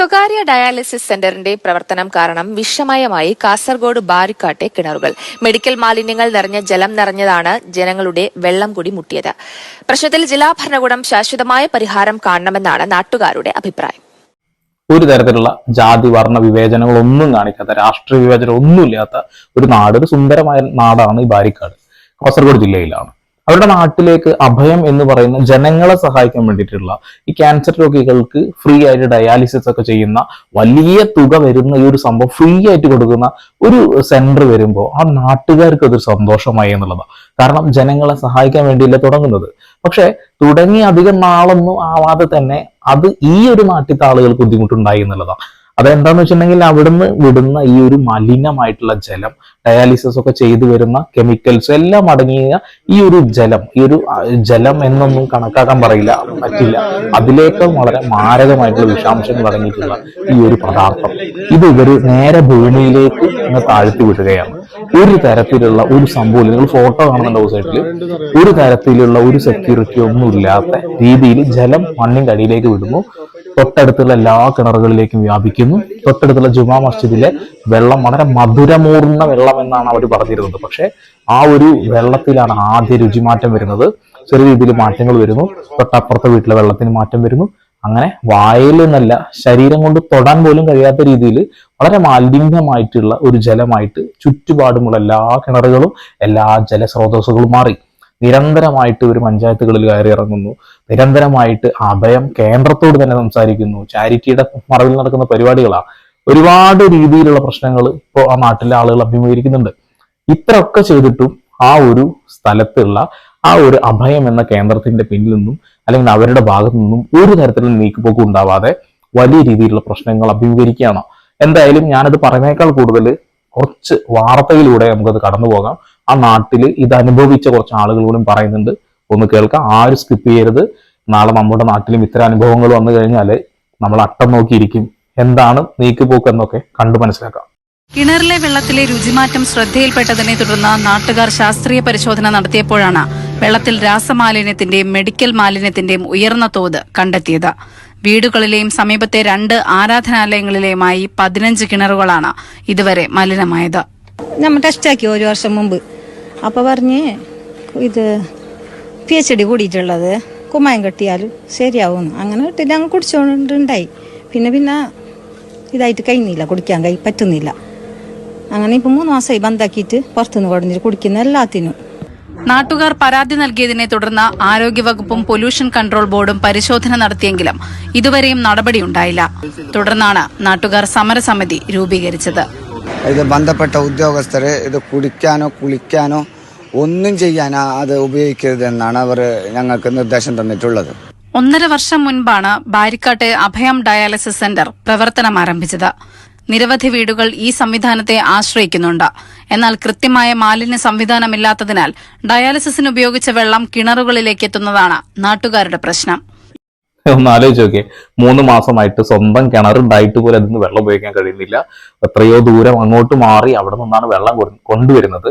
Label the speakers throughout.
Speaker 1: സ്വകാര്യ ഡയാലിസിസ് സെന്ററിന്റെ പ്രവർത്തനം കാരണം വിഷമയമായി കാസർഗോഡ് ബാരിക്കാട്ടെ കിണറുകൾ. മെഡിക്കൽ മാലിന്യങ്ങൾ നിറഞ്ഞ ജലം നിറഞ്ഞതാണ് ജനങ്ങളുടെ വെള്ളം കൂടി മുട്ടിയത്. പ്രശ്നത്തിൽ ജില്ലാ ഭരണകൂടം ശാശ്വതമായ പരിഹാരം കാണണമെന്നാണ് നാട്ടുകാരുടെ അഭിപ്രായം.
Speaker 2: ഒരു തരത്തിലുള്ള ജാതി വർണ വിവേചനങ്ങളൊന്നും കാണിക്കാത്ത രാഷ്ട്രീയ വിവേചനം ഒന്നുമില്ലാത്ത ഒരു നാട് ഒരു സുന്ദരമായ നാടാണ് ഈ ബാരിക്കാട്. കാസർഗോഡ് ജില്ലയിലാണ്. അവരുടെ നാട്ടിലേക്ക് അഭയം എന്ന് പറയുന്ന ജനങ്ങളെ സഹായിക്കാൻ വേണ്ടിയിട്ടുള്ള ഈ ക്യാൻസർ രോഗികൾക്ക് ഫ്രീ ആയിട്ട് ഡയാലിസിസ് ഒക്കെ ചെയ്യുന്ന വലിയ തുക വരുന്ന ഈ ഒരു സംഭവം ഫ്രീ ആയിട്ട് കൊടുക്കുന്ന ഒരു സെന്റർ വരുമ്പോൾ ആ നാട്ടുകാർക്ക് അതൊരു സന്തോഷമായി എന്നുള്ളതാണ് കാരണം ജനങ്ങളെ സഹായിക്കാൻ വേണ്ടിയില്ല തുടങ്ങുന്നത്. പക്ഷെ തുടങ്ങി അധികം നാളൊന്നും ആവാതെ തന്നെ അത് ഈ ഒരു നാട്ടിലത്തെ ആളുകൾക്ക് ബുദ്ധിമുട്ടുണ്ടായി എന്നുള്ളതാണ് അതെന്താന്ന് വെച്ചിട്ടുണ്ടെങ്കിൽ അവിടുന്ന് വിടുന്ന ഈ ഒരു മലിനമായിട്ടുള്ള ജലം ഡയാലിസിസ് ഒക്കെ ചെയ്തു വരുന്ന കെമിക്കൽസ് എല്ലാം അടങ്ങിയ ഈ ഒരു ജലം ഈ ഒരു ജലം എന്നൊന്നും കണക്കാക്കാൻ പറയില്ല പറ്റില്ല. അതിലേക്കും വളരെ മാരകമായിട്ടുള്ള വിഷാംശങ്ങൾ അടങ്ങിയിട്ടുള്ള ഈ ഒരു പദാർത്ഥം. ഇത് ഇവർ നേരെ ഭൂമിയിലേക്ക് അങ്ങ് താഴ്ത്തി വിടുകയാണ്. ഒരു തരത്തിലുള്ള ഒരു സംഭവം നിങ്ങൾ ഫോട്ടോ കാണുന്നുണ്ട് സൈഡിൽ ഒരു തരത്തിലുള്ള ഒരു സെക്യൂരിറ്റി ഒന്നും ഇല്ലാത്ത രീതിയിൽ ജലം മണ്ണിന്റെ അടിയിലേക്ക് വിടുന്നു. തൊട്ടടുത്തുള്ള എല്ലാ കിണറുകളിലേക്കും വ്യാപിക്കുന്നു. തൊട്ടടുത്തുള്ള ജുമാ മസ്ജിദിലെ വെള്ളം വളരെ മധുരമൂർന്ന വെള്ളം എന്നാണ് അവർ പറഞ്ഞിരുന്നത്. പക്ഷെ ആ ഒരു വെള്ളത്തിലാണ് ആദ്യ രുചിമാറ്റം വരുന്നത്. ചെറിയ രീതിയിൽ മാറ്റങ്ങൾ വരുന്നു. തൊട്ടപ്പുറത്തെ വീട്ടിലെ വെള്ളത്തിന് മാറ്റം വരുന്നു. അങ്ങനെ വായിൽ നിന്നല്ല ശരീരം കൊണ്ട് തൊടാൻ പോലും കഴിയാത്ത രീതിയിൽ വളരെ മാലിന്യമായിട്ടുള്ള ഒരു ജലമായിട്ട് ചുറ്റുപാടുമുള്ള എല്ലാ കിണറുകളും എല്ലാ ജലസ്രോതസ്സുകളും മാറി. നിരന്തരമായിട്ട് ഒരു പഞ്ചായത്തുകളിൽ കയറി ഇറങ്ങുന്നു നിരന്തരമായിട്ട് അഭയം കേന്ദ്രത്തോട് തന്നെ സംസാരിക്കുന്നു. ചാരിറ്റിയുടെ മറവിൽ നടക്കുന്ന പരിപാടികളാണ് ഒരുപാട് രീതിയിലുള്ള പ്രശ്നങ്ങൾ ഇപ്പോൾ ആ നാട്ടിലെ ആളുകൾ അഭിമുഖീകരിക്കുന്നുണ്ട്. ഇത്രയൊക്കെ ചെയ്തിട്ടും ആ ഒരു സ്ഥലത്തുള്ള ആ ഒരു അഭയം എന്ന കേന്ദ്രത്തിന്റെ പിന്നിൽ നിന്നും അല്ലെങ്കിൽ അവരുടെ ഭാഗത്തു നിന്നും ഒരു തരത്തിലുള്ള നീക്കുപോക്കും ഉണ്ടാവാതെ വലിയ രീതിയിലുള്ള പ്രശ്നങ്ങൾ അഭിമുഖീകരിക്കുകയാണ്. എന്തായാലും ഞാനത് പറഞ്ഞേക്കാൾ കൂടുതൽ കുറച്ച് വാർത്തയിലൂടെ നമുക്കത് കടന്നു പോകാം ആ നാട്ടിൽ ഇത് അനുഭവിച്ച കുറച്ച് ആളുകൾ കൂടി പറയുന്നുണ്ട്. ഒന്ന് കേൾക്കാം. ആരും സ്കിപ്പ് ചെയ്യരുത്. നാളെ നമ്മുടെ നാട്ടിലും ഇത്തരം അനുഭവങ്ങൾ വന്നു കഴിഞ്ഞാൽ നമ്മൾ അട്ടം നോക്കിയിരിക്കും. എന്താണ് നീക്കുപോക്ക് എന്നൊക്കെ കണ്ടു മനസ്സിലാക്കാം.
Speaker 3: കിണറിലെ വെള്ളത്തിലെ രുചിമാറ്റം ശ്രദ്ധയിൽപ്പെട്ടതിനെ തുടർന്ന് നാട്ടുകാർ ശാസ്ത്രീയ പരിശോധന നടത്തിയപ്പോഴാണ് വെള്ളത്തിൽ രാസമാലിന്യത്തിന്റെയും മെഡിക്കൽ മാലിന്യത്തിന്റെയും ഉയർന്ന തോത് കണ്ടെത്തിയത്. വീടുകളിലെയും സമീപത്തെ രണ്ട് ആരാധനാലയങ്ങളിലെയുമായി പതിനഞ്ച് കിണറുകളാണ് ഇതുവരെ മലിനമായത്.
Speaker 4: നമ്മൾ ടെസ്റ്റാക്കി ഒരു വർഷം മുമ്പ്. അപ്പോൾ പറഞ്ഞ് ഇത് പി എച്ച് ഡി കൂടിയിട്ടുള്ളത്. കുമ്മായം കെട്ടിയാൽ ശരിയാവും. അങ്ങനെ കിട്ടിയില്ല അങ്ങ് കുടിച്ചോണ്ടുണ്ടായി. പിന്നെ പിന്നെ ഇതായിട്ട് കഴിഞ്ഞില്ല. കുടിക്കാൻ കൈ പറ്റുന്നില്ല. അങ്ങനെ ഇപ്പം മൂന്ന് മാസമായി ബന്ധാക്കിയിട്ട് പുറത്തുനിന്ന് കൊടുത്തിട്ട് കുടിക്കുന്ന എല്ലാത്തിനും.
Speaker 3: നാട്ടുകാർ പരാതി നൽകിയതിനെ തുടർന്ന് ആരോഗ്യവകുപ്പും പൊല്യൂഷൻ കൺട്രോൾ ബോർഡും പരിശോധന നടത്തിയെങ്കിലും ഇതുവരെയും നടപടിയുണ്ടായില്ല. തുടർന്നാണ് നാട്ടുകാർ സമരസമിതി രൂപീകരിച്ചത്.
Speaker 5: ഇത് ബന്ധപ്പെട്ട ഉദ്യോഗസ്ഥർ ഇത് കുടിക്കാനോ കുളിക്കാനോ ഒന്നും ചെയ്യാൻ അത് ഉപയോഗിക്കരുതെന്നാണ് അവർ ഞങ്ങൾക്ക് നിർദ്ദേശം തന്നിട്ടുള്ളത്.
Speaker 3: ഒന്നര വർഷം മുൻപാണ് ബാരിക്കാട്ടെ അഭയം ഡയാലിസിസ് സെന്റർ പ്രവർത്തനം ആരംഭിച്ചത്. നിരവധി വീടുകൾ ഈ സംവിധാനത്തെ ആശ്രയിക്കുന്നുണ്ട്. എന്നാൽ കൃത്യമായ മാലിന്യ സംവിധാനമില്ലാത്തതിനാൽ ഡയാലിസിസിന് ഉപയോഗിച്ച വെള്ളം കിണറുകളിലേക്ക് എത്തുന്നതാണ് നാട്ടുകാരുടെ പ്രശ്നം.
Speaker 2: ഒന്ന് ആലോചിച്ച് നോക്കിയേ. മൂന്ന് മാസമായിട്ട് സ്വന്തം കിണറുണ്ടായിട്ട് പോലും അതിന് വെള്ളം ഉപയോഗിക്കാൻ കഴിയുന്നില്ല. എത്രയോ ദൂരം അങ്ങോട്ട് മാറി അവിടെ നിന്നാണ് വെള്ളം കൊണ്ടുവരുന്നത്.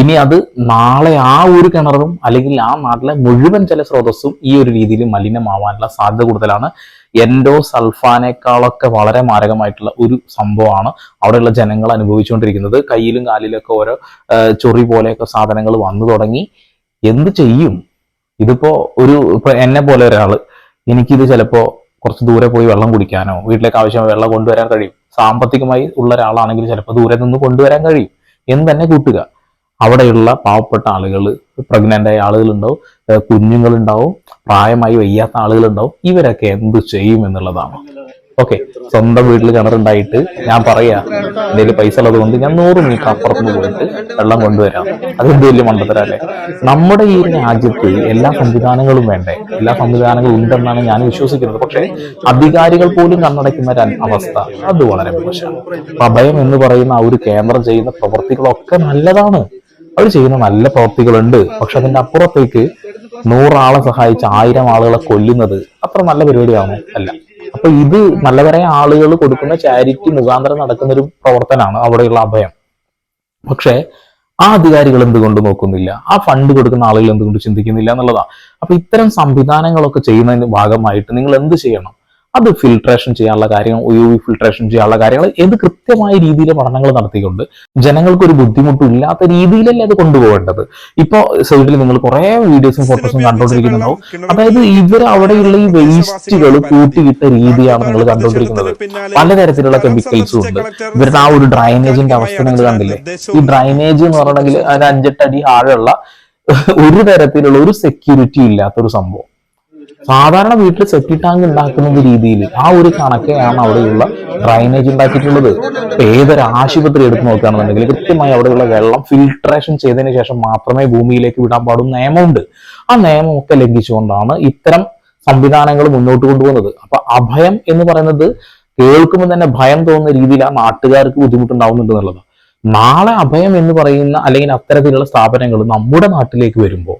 Speaker 2: ഇനി അത് നാളെ ആ ഒരു കിണറും അല്ലെങ്കിൽ ആ നാട്ടിലെ മുഴുവൻ ജലസ്രോതസ്സും ഈ ഒരു രീതിയിൽ മലിനമാവാനുള്ള സാധ്യത കൂടുതലാണ്. എൻഡോ സൾഫാനേക്കാളൊക്കെ വളരെ മാരകമായിട്ടുള്ള ഒരു സംഭവമാണ് അവിടെയുള്ള ജനങ്ങൾ അനുഭവിച്ചുകൊണ്ടിരിക്കുന്നത്. കയ്യിലും കാലിലൊക്കെ ഓരോ ചൊറി പോലെയൊക്കെ സാധനങ്ങൾ വന്നു തുടങ്ങി. എന്ത് ചെയ്യും? ഇതിപ്പോ ഒരു ഇപ്പൊ എന്നെ പോലെ ഒരാൾ എനിക്കിത് ചിലപ്പോൾ കുറച്ച് ദൂരെ പോയി വെള്ളം കുടിക്കാനോ വീട്ടിലേക്ക് ആവശ്യമായ വെള്ളം കൊണ്ടുവരാൻ കഴിയും. സാമ്പത്തികമായി ഉള്ള ഒരാളാണെങ്കിൽ ചിലപ്പോൾ ദൂരെ നിന്ന് കൊണ്ടുവരാൻ കഴിയും. എന്ന് തന്നെ കൂട്ടുക. അവിടെയുള്ള പാവപ്പെട്ട ആളുകൾ പ്രഗ്നന്റ് ആയ ആളുകളുണ്ടാവും കുഞ്ഞുങ്ങളുണ്ടാവും പ്രായമായി വയ്യാത്ത ആളുകളുണ്ടാവും. ഇവരൊക്കെ എന്ത് ചെയ്യും എന്നുള്ളതാണ്. ഓക്കെ സ്വന്തം വീട്ടിൽ കിണറുണ്ടായിട്ട് ഞാൻ പറയാ എന്തെങ്കിലും പൈസ ഉള്ളത് കൊണ്ട് ഞാൻ നൂറ് മീറ്റർ അപ്പുറത്ത് പോയിട്ട് വെള്ളം കൊണ്ടുവരാം. അതെന്ത് വലിയ മണ്ടത്തരല്ലേ? നമ്മുടെ ഈ രാജ്യത്ത് എല്ലാ സംവിധാനങ്ങളും വേണ്ടേ? എല്ലാ സംവിധാനങ്ങളും ഉണ്ടെന്നാണ് ഞാൻ വിശ്വസിക്കുന്നത്. പക്ഷേ അധികാരികൾ പോലും കണ്ണടയ്ക്കുന്ന അവസ്ഥ അത് വളരെ മോശമാണ്. പ്രഭയം എന്ന് പറയുന്ന ആ ഒരു കേന്ദ്രം ചെയ്യുന്ന പ്രവർത്തികളൊക്കെ നല്ലതാണ്. അവർ ചെയ്യുന്ന നല്ല പ്രവർത്തികളുണ്ട്. പക്ഷെ അതിന്റെ അപ്പുറത്തേക്ക് നൂറാളെ സഹായിച്ച് ആയിരം ആളുകളെ കൊല്ലുന്നത് അത്ര നല്ല പരിപാടിയാണോ? അല്ല. അപ്പൊ ഇത് നല്ല കുറെ ആളുകൾ കൊടുക്കുന്ന ചാരിറ്റി മുഖാന്തരം നടക്കുന്ന ഒരു പ്രവർത്തനമാണ് അവിടെയുള്ള അഭയം. പക്ഷേ ആ അധികാരികൾ എന്തുകൊണ്ട് നോക്കുന്നില്ല? ആ ഫണ്ട് കൊടുക്കുന്ന ആളുകൾ എന്തുകൊണ്ട് ചിന്തിക്കുന്നില്ല എന്നുള്ളതാണ്. അപ്പൊ ഇത്തരം സംവിധാനങ്ങളൊക്കെ ചെയ്യുന്നതിന് ഭാഗമായിട്ട് നിങ്ങൾ എന്ത് ചെയ്യണം? അത് ഫിൽട്രേഷൻ ചെയ്യാനുള്ള കാര്യങ്ങൾ യു വി ഫിൽട്രേഷൻ ചെയ്യാനുള്ള കാര്യങ്ങൾ ഏത് കൃത്യമായ രീതിയിൽ പഠനങ്ങൾ നടത്തിക്കൊണ്ട് ജനങ്ങൾക്ക് ഒരു ബുദ്ധിമുട്ടും ഇല്ലാത്ത രീതിയിലല്ലേ അത് കൊണ്ടുപോകേണ്ടത്. ഇപ്പൊ സൈഡിൽ നിങ്ങൾ കുറെ വീഡിയോസും ഫോട്ടോസും കണ്ടുകൊണ്ടിരിക്കുന്നുണ്ടാവും. അതായത് ഇവർ അവിടെയുള്ള ഈ വേസ്റ്റുകൾ കൂട്ടിയിട്ട രീതിയാണ് നിങ്ങൾ കണ്ടുകൊണ്ടിരിക്കുന്നത്. പലതരത്തിലുള്ള കെമിക്കൽസും ഉണ്ട്. ഇവരുടെ ആ ഒരു ഡ്രൈനേജിന്റെ അവസ്ഥ നിങ്ങൾ കണ്ടില്ലേ? ഈ ഡ്രൈനേജ് എന്ന് പറഞ്ഞിട്ടുണ്ടെങ്കിൽ അതിന് അഞ്ചെട്ടടി ആഴമുള്ള ഒരു തരത്തിലുള്ള ഒരു സെക്യൂരിറ്റി ഇല്ലാത്ത ഒരു സംഭവം. സാധാരണ വീട്ടിൽ സെപ്റ്റി ടാങ്ക് ഉണ്ടാക്കുന്ന രീതിയിൽ ആ ഒരു കണക്കെയാണ് അവിടെയുള്ള ഡ്രൈനേജ് ഉണ്ടാക്കിയിട്ടുള്ളത്. ഏതൊരു ആശുപത്രി എടുത്ത് നോക്കുകയാണെന്നുണ്ടെങ്കിൽ കൃത്യമായി അവിടെയുള്ള വെള്ളം ഫിൽട്രേഷൻ ചെയ്തതിന് ശേഷം മാത്രമേ ഭൂമിയിലേക്ക് വിടാൻ പാടും നിയമമുണ്ട്. ആ നിയമമൊക്കെ ലംഘിച്ചുകൊണ്ടാണ് ഇത്തരം സംവിധാനങ്ങൾ മുന്നോട്ട് കൊണ്ടുപോകുന്നത്. അപ്പൊ അഭയം എന്ന് പറയുന്നത് കേൾക്കുമ്പോൾ തന്നെ ഭയം തോന്നുന്ന രീതിയിൽ ആ നാട്ടുകാർക്ക് ബുദ്ധിമുട്ടുണ്ടാവുന്നുണ്ട് എന്നുള്ളത്. നാളെ അഭയം എന്ന് പറയുന്ന അല്ലെങ്കിൽ അത്തരത്തിലുള്ള സ്ഥാപനങ്ങൾ നമ്മുടെ നാട്ടിലേക്ക് വരുമ്പോൾ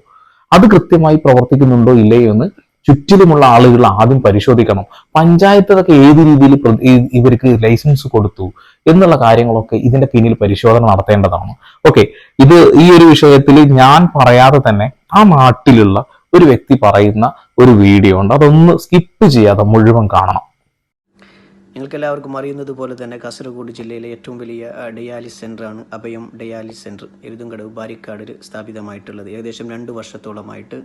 Speaker 2: അത് കൃത്യമായി പ്രവർത്തിക്കുന്നുണ്ടോ ഇല്ലയോ എന്ന് ചുറ്റിലുമുള്ള ആളുകൾ ആദ്യം പരിശോധിക്കണം. പഞ്ചായത്തൊക്കെ ഏത് രീതിയിൽ ഇവർക്ക് ലൈസൻസ് കൊടുത്തു എന്നുള്ള കാര്യങ്ങളൊക്കെ ഇതിന്റെ പിന്നിൽ പരിശോധന നടത്തേണ്ടതാണ്. ഓക്കെ ഇത് ഈ ഒരു വിഷയത്തിൽ ഞാൻ പറയാതെ തന്നെ ആ നാട്ടിലുള്ള ഒരു വ്യക്തി പറയുന്ന ഒരു വീഡിയോ ഉണ്ട്. അതൊന്ന് സ്കിപ്പ് ചെയ്യാതെ മുഴുവൻ കാണണം.
Speaker 6: നിങ്ങൾക്കെല്ലാവർക്കും അറിയുന്നത് പോലെ തന്നെ കാസർഗോഡ് ജില്ലയിലെ ഏറ്റവും വലിയ ഡയാലിസ് സെന്ററാണ് അഭയം ഡയാലിസ് സെന്റർ എരുതുംകടവ് ബാരിക്കാടിൽ സ്ഥാപിതമായിട്ടുള്ളത്. ഏകദേശം രണ്ട് വർഷത്തോളമായിട്ട്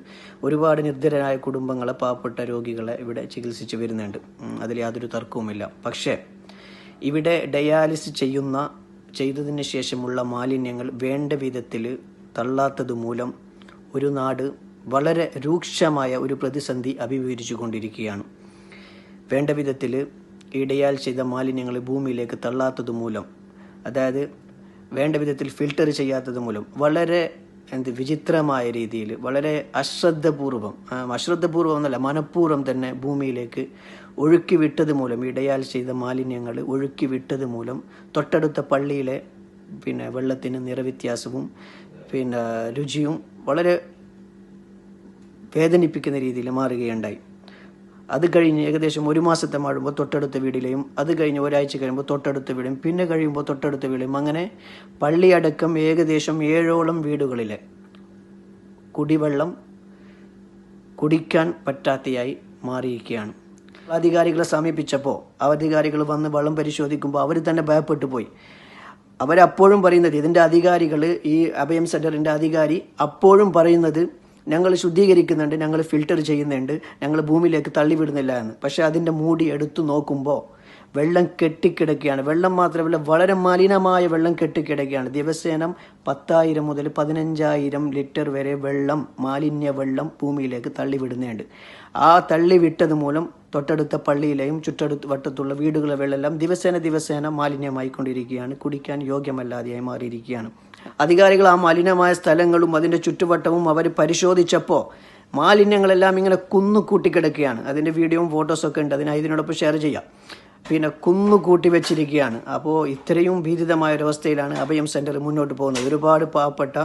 Speaker 6: ഒരുപാട് നിർദ്ധരായ കുടുംബങ്ങളെ പാവപ്പെട്ട രോഗികളെ ഇവിടെ ചികിത്സിച്ച് വരുന്നുണ്ട്. അതിൽ യാതൊരു തർക്കവുമില്ല. പക്ഷേ ഇവിടെ ഡയാലിസ് ചെയ്യുന്ന ചെയ്തതിന് ശേഷമുള്ള മാലിന്യങ്ങൾ വേണ്ട വിധത്തിൽ തള്ളാത്തത് മൂലം ഒരു നാട് വളരെ രൂക്ഷമായ ഒരു പ്രതിസന്ധി അഭിമുഖീകരിച്ചു കൊണ്ടിരിക്കുകയാണ് വേണ്ട വിധത്തിൽ ഇടയാൽ ചെയ്ത മാലിന്യങ്ങൾ ഭൂമിയിലേക്ക് തള്ളാത്തത് മൂലം അതായത് വേണ്ട വിധത്തിൽ ഫിൽട്ടർ ചെയ്യാത്തത് മൂലം വളരെ എന്ത് വിചിത്രമായ രീതിയിൽ വളരെ അശ്രദ്ധപൂർവം അശ്രദ്ധപൂർവം എന്നല്ല മനഃപൂർവം തന്നെ ഭൂമിയിലേക്ക് ഒഴുക്കി വിട്ടത് മൂലം ഇടയാൽ ചെയ്ത മാലിന്യങ്ങൾ ഒഴുക്കി വിട്ടത് മൂലം തൊട്ടടുത്ത പള്ളിയിലെ പിന്നെ വെള്ളത്തിന് നിറവ്യത്യാസവും പിന്നെ രുചിയും വളരെ വേദനിപ്പിക്കുന്ന രീതിയിൽ മാറുകയുണ്ടായി. അത് കഴിഞ്ഞ് ഏകദേശം ഒരു മാസത്തെ മഴുമ്പോൾ തൊട്ടടുത്ത വീടിലെയും അത് കഴിഞ്ഞ് ഒരാഴ്ച കഴിയുമ്പോൾ തൊട്ടടുത്ത വീടും പിന്നെ കഴിയുമ്പോൾ തൊട്ടടുത്ത വീടും. അങ്ങനെ പള്ളിയടക്കം ഏകദേശം ഏഴോളം വീടുകളിലെ കുടിവെള്ളം കുടിക്കാൻ പറ്റാത്തയായി മാറിയിരിക്കുകയാണ്. അധികാരികളെ സമീപിച്ചപ്പോൾ അധികാരികൾ വന്ന് വെള്ളം പരിശോധിക്കുമ്പോൾ അവർ തന്നെ ഭയപ്പെട്ടു പോയി. അവരപ്പോഴും പറയുന്നത് ഇതിന്റെ അധികാരികൾ ഈ അഭയം സെന്ററിന്റെ അധികാരി അപ്പോഴും പറയുന്നത് ഞങ്ങൾ ശുദ്ധീകരിക്കുന്നുണ്ട് ഞങ്ങൾ ഫിൽട്ടർ ചെയ്യുന്നുണ്ട് ഞങ്ങൾ ഭൂമിയിലേക്ക് തള്ളിവിടുന്നില്ല എന്ന്. പക്ഷേ അതിന്റെ മൂടി എടുത്തു നോക്കുമ്പോൾ വെള്ളം കെട്ടിക്കിടക്കുകയാണ്. വെള്ളം മാത്രമല്ല വളരെ മലിനമായ വെള്ളം കെട്ടിക്കിടക്കുകയാണ്. ദിവസേന പത്തായിരം മുതൽ പതിനഞ്ചായിരം ലിറ്റർ വരെ വെള്ളം മാലിന്യ വെള്ളം ഭൂമിയിലേക്ക് തള്ളിവിടുന്നുണ്ട്. ആ തള്ളിവിട്ടത് മൂലം തൊട്ടടുത്ത പള്ളിയിലെയും ചുറ്റടുത്ത് വട്ടത്തുള്ള വീടുകളിലെ വെള്ളമെല്ലാം ദിവസേന ദിവസേന മാലിന്യമായിക്കൊണ്ടിരിക്കുകയാണ്. കുടിക്കാൻ യോഗ്യമല്ലാതെയായി മാറിയിരിക്കുകയാണ്. അധികാരികൾ ആ മലിനമായ സ്ഥലങ്ങളും അതിന്റെ ചുറ്റുവട്ടവും അവർ പരിശോധിച്ചപ്പോൾ മാലിന്യങ്ങളെല്ലാം ഇങ്ങനെ കുന്നു കൂട്ടിക്കിടക്കുകയാണ് അതിന്റെ വീഡിയോയും ഫോട്ടോസൊക്കെ ഉണ്ട്. അതിനായി ഇതിനോടൊപ്പം ഷെയർ ചെയ്യാം. പിന്നെ കുന്നു കൂട്ടി വെച്ചിരിക്കുകയാണ്. അപ്പോൾ ഇത്രയും ഭീതിതമായ ഒരവസ്ഥയിലാണ് അഭയം സെന്റർ മുന്നോട്ട് പോകുന്നത്. ഒരുപാട് പാവപ്പെട്ട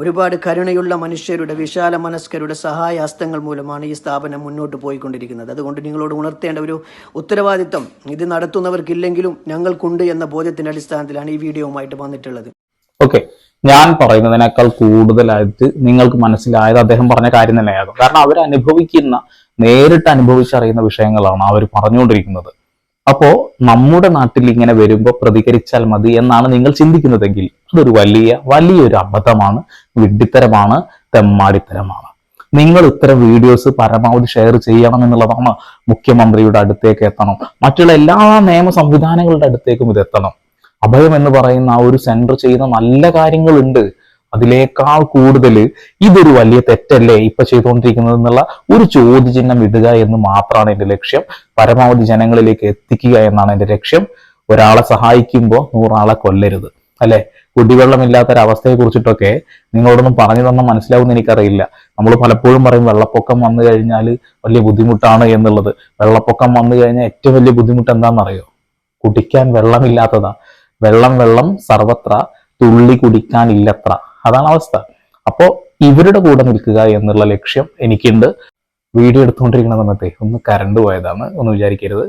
Speaker 6: ഒരുപാട് കരുണയുള്ള മനുഷ്യരുടെ വിശാല മനസ്കരുടെ സഹായ ഹസ്തങ്ങൾ മൂലമാണ് ഈ സ്ഥാപനം മുന്നോട്ട് പോയിക്കൊണ്ടിരിക്കുന്നത്. അതുകൊണ്ട് നിങ്ങളോട് ഉണർത്തേണ്ട ഒരു ഉത്തരവാദിത്തം ഇത് നടത്തുന്നവർക്കില്ലെങ്കിലും ഞങ്ങൾക്കുണ്ട് എന്ന ബോധ്യത്തിന്റെ അടിസ്ഥാനത്തിലാണ് ഈ വീഡിയോവുമായിട്ട് വന്നിട്ടുള്ളത്.
Speaker 2: ഓക്കെ ഞാൻ പറയുന്നതിനേക്കാൾ കൂടുതലായിട്ട് നിങ്ങൾക്ക് മനസ്സിലായത് അദ്ദേഹം പറഞ്ഞ കാര്യം തന്നെയാകും കാരണം അവർ അനുഭവിക്കുന്ന നേരിട്ട് അനുഭവിച്ചറിയുന്ന വിഷയങ്ങളാണ് അവർ പറഞ്ഞുകൊണ്ടിരിക്കുന്നത്. അപ്പോ നമ്മുടെ നാട്ടിൽ ഇങ്ങനെ വരുമ്പോൾ പ്രതികരിച്ചാൽ മതി എന്നാണ് നിങ്ങൾ ചിന്തിക്കുന്നതെങ്കിൽ അതൊരു വലിയ വലിയൊരു അബദ്ധമാണ് വിഡ്ഢിത്തരമാണ് തെമ്മാടിത്തരമാണ്. നിങ്ങൾ ഇത്തരം വീഡിയോസ് പരമാവധി ഷെയർ ചെയ്യണം എന്നുള്ളതാണ് മുഖ്യമന്ത്രിയുടെ അടുത്തേക്ക് എത്തണം. മറ്റുള്ള എല്ലാ നിയമ സംവിധാനങ്ങളുടെ അടുത്തേക്കും ഇത് എത്തണം. അഭയം എന്ന് പറയുന്ന ആ ഒരു സെന്റർ ചെയ്യുന്ന നല്ല കാര്യങ്ങളുണ്ട്. അതിലേക്കാൾ കൂടുതൽ ഇതൊരു വലിയ തെറ്റല്ലേ? ഇപ്പൊ ചെയ്തുകൊണ്ടിരിക്കുന്നത് എന്നുള്ള ഒരു ചോദ്യചിഹ്നം ഇടുക എന്ന് മാത്രമാണ് എന്റെ ലക്ഷ്യം. പരമാവധി ജനങ്ങളിലേക്ക് എത്തിക്കുക എന്നാണ് എന്റെ ലക്ഷ്യം. ഒരാളെ സഹായിക്കുമ്പോൾ നൂറാളെ കൊല്ലരുത്. അല്ലെ? കുടിവെള്ളമില്ലാത്തൊരവസ്ഥയെ കുറിച്ചിട്ടൊക്കെ നിങ്ങളോടൊന്നും പറഞ്ഞു തന്നാൽ മനസ്സിലാവുമെന്ന് എനിക്കറിയില്ല. നമ്മൾ പലപ്പോഴും പറയും വെള്ളപ്പൊക്കം വന്നു കഴിഞ്ഞാൽ വലിയ ബുദ്ധിമുട്ടാണ് എന്നുള്ളത്. വെള്ളപ്പൊക്കം വന്നു കഴിഞ്ഞാൽ ഏറ്റവും വലിയ ബുദ്ധിമുട്ട് എന്താണെന്നറിയോ? കുടിക്കാൻ വെള്ളമില്ലാത്തതാ. വെള്ളം വെള്ളം സർവത്ര തുള്ളി കുടിക്കാനില്ലത്ര അതാണ് അവസ്ഥ. അപ്പോ ഇവരുടെ കൂടെ നിൽക്കുക എന്നുള്ള ലക്ഷ്യം എനിക്കുണ്ട്. വീഡിയോ എടുത്തുകൊണ്ടിരിക്കുന്ന സമയത്തെ ഒന്ന് കരണ്ട് പോയതാണ് ഒന്ന് വിചാരിക്കരുത്.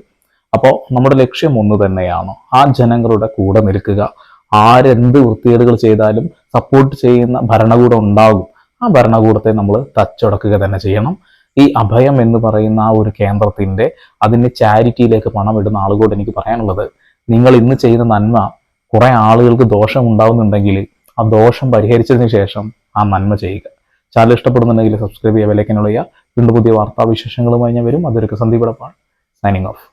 Speaker 2: അപ്പോൾ നമ്മുടെ ലക്ഷ്യം ഒന്ന് തന്നെയാണ്. ആ ജനങ്ങളുടെ കൂടെ നിൽക്കുക. ആരെന്ത് വൃത്തികേടുകൾ ചെയ്താലും സപ്പോർട്ട് ചെയ്യുന്ന ഭരണകൂടം ഉണ്ടാകും. ആ ഭരണകൂടത്തെ നമ്മൾ തച്ചടക്കുക തന്നെ ചെയ്യണം. ഈ അഭയം എന്ന് പറയുന്ന ആ ഒരു കേന്ദ്രത്തിന്റെ അതിന്റെ ചാരിറ്റിയിലേക്ക് പണം ഇടുന്ന ആളുകളോട് എനിക്ക് പറയാനുള്ളത് നിങ്ങൾ ഇന്ന് ചെയ്യുന്ന നന്മ കുറെ ആളുകൾക്ക് ദോഷം ഉണ്ടാവുന്നുണ്ടെങ്കിൽ ആ ദോഷം പരിഹരിച്ചതിന് ശേഷം ആ നന്മ ചെയ്യുക. ചാനൽ ഇഷ്ടപ്പെടുന്നുണ്ടെങ്കിൽ സബ്സ്ക്രൈബ് ചെയ്യുക വിലക്കിനുള്ള വീണ്ടും പുതിയ വാർത്താവിശേഷങ്ങളുമായി ഞാൻ വരും. അതൊരു സന്ദീപ് സൈനിങ് ഓഫ്